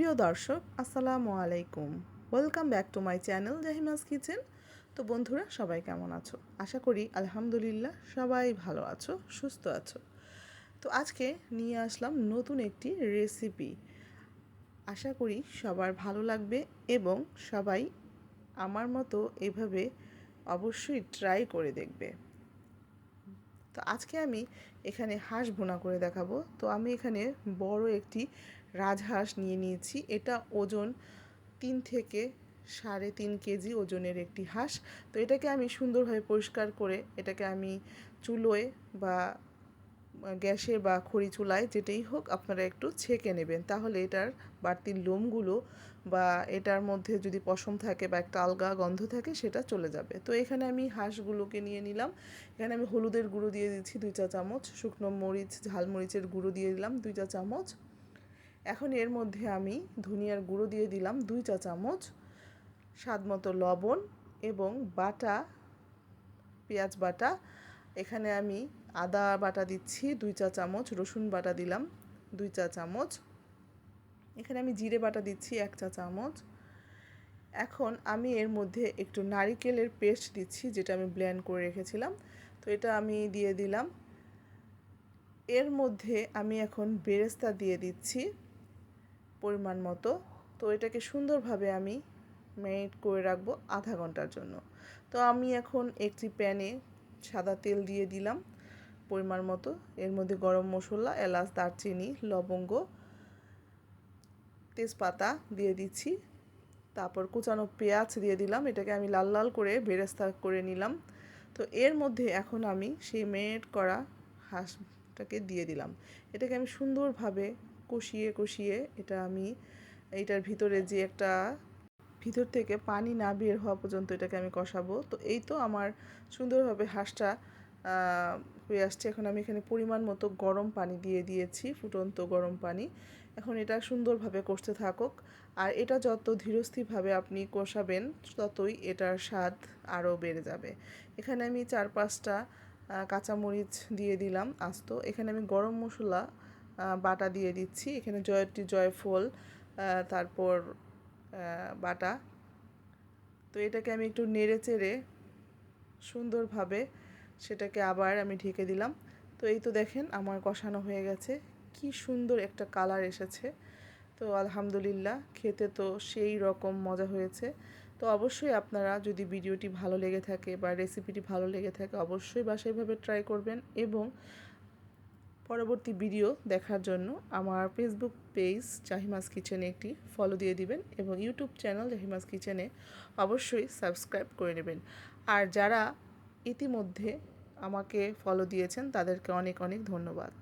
প্রিয় দর্শক, আসসালামু আলাইকুম। Welcome back to my channel Jahima's kitchen তো বন্ধুরা, সবাই কেমন আছো? আশা করি, আলহামদুলিল্লাহ, সবাই ভালো আছো, সুস্থ আছো। তো আজকে নিয়ে আসলাম নতুন একটি রেসিপি আশা করি, সবার ভালো লাগবে এবং সবাই আমার মতো এভাবে অবশ্যই ট্রাই করে দেখবে। তো আজকে আমি এখানে হাঁস ভুনা করে দেখাবো। তো আমি এখানে বড় একটি রাজহাঁস নিয়ে নিয়েছি। এটা ওজন তিন থেকে সাড়ে তিন কেজি ওজনের একটি হাঁস। তো এটাকে আমি সুন্দরভাবে পরিষ্কার করে এটাকে আমি চুলোয় বা গ্যাসে বা খড়ি চুলায় যেটাই হোক আপনারা একটু ছেঁকে নেবেন। তাহলে এটার বাড়তি লোমগুলো বা এটার মধ্যে যদি পশম থাকে বা একটা আলগা গন্ধ থাকে সেটা চলে যাবে। তো এখানে আমি হাঁসগুলোকে নিয়ে নিলাম। এখানে আমি হলুদের গুঁড়ো দিয়ে দিচ্ছি দুই চা চামচ, শুকনো মরিচ, ঝালমরিচের গুঁড়ো দিয়ে দিলাম দুই চা চামচ। এখন এর মধ্যে আমি ধনিয়ার গুঁড়ো দিয়ে দিলাম দুই চা চামচ, স্বাদ মতো লবণ এবং বাটা, পেঁয়াজ বাটা। এখানে আমি আদা বাটা দিচ্ছি, দুই চা চামচ, রসুন বাটা দিলাম, দুই চা চামচ। এখানে আমি জিরে বাটা দিচ্ছি, এক চা চামচ। এখন আমি এর মধ্যে একটু নারিকেলের পেস্ট দিচ্ছি, যেটা আমি ব্লেন্ড করে রেখেছিলাম। তো এটা আমি দিয়ে দিলাম। এর মধ্যে আমি এখন বেরেস্তা দিয়ে দিচ্ছি। পরিমাণ মতো। তো এটাকে সুন্দরভাবে আমি ম্যারিনেট করে রাখব আধা ঘণ্টার জন্য। তো আমি এখন একটি প্যানে সাদা তেল দিয়ে দিলাম পরিমাণ মতো। এর মধ্যে গরম মশলা, এলাচ, দারচিনি, লবঙ্গ, তেজপাতা দিয়ে দিচ্ছি। তারপর কুচানো পেঁয়াজ দিয়ে দিলাম। এটাকে আমি লাল লাল করে বেরেস্তা করে নিলাম। তো এর মধ্যে এখন আমি সেই মেরিনেট করা হাঁসটাকে দিয়ে দিলাম। এটাকে আমি সুন্দরভাবে কষিয়ে কষিয়ে এটা আমি এটার ভিতরে যে একটা ভিতর থেকে পানি না বের হওয়া পর্যন্ত এটাকে আমি কষাবো। তো এই তো আমার সুন্দরভাবে হাঁসটা হয়ে আসছে। এখন আমি এখানে পরিমাণ মতো গরম পানি দিয়ে দিয়েছি, ফুটন্ত গরম পানি। এখন এটা সুন্দরভাবে কষতে থাকুক। আর এটা যত ধীরস্থিরভাবে আপনি কষাবেন, ততই এটার স্বাদ আরও বেড়ে যাবে। এখানে আমি চার পাঁচটা কাঁচামরিচ দিয়ে দিলাম আস্ত। এখানে আমি গরম মশলা বাটা দিয়ে দিচ্ছি। এখানে জয়টি জয়ফল তারপর বাটা। তো এটাকে আমি একটু নেড়ে চেড়ে সুন্দরভাবে সেটাকে আবার আমি ঢেকে দিলাম। তো এই তো দেখেন আমার কষানো হয়ে গেছে। কি সুন্দর একটা কালার এসেছে। তো আলহামদুলিল্লাহ, খেতে তো সেই রকম মজা হয়েছে। তো অবশ্যই আপনারা যদি ভিডিওটি ভালো লেগে থাকে বা রেসিপিটি ভালো লেগে থাকে, অবশ্যই বাসাইভাবে ট্রাই করবেন এবং পরবর্তী ভিডিও দেখার জন্য আমার ফেসবুক পেজ জাহিমাস কিচেনে একটি ফলো দিয়ে দিবেন এবং ইউটিউব চ্যানেল জাহিমাস কিচেনে অবশ্যই সাবস্ক্রাইব করে নেবেন। আর যারা ইতিমধ্যে আমাকে ফলো দিয়েছেন, তাদেরকে অনেক অনেক ধন্যবাদ।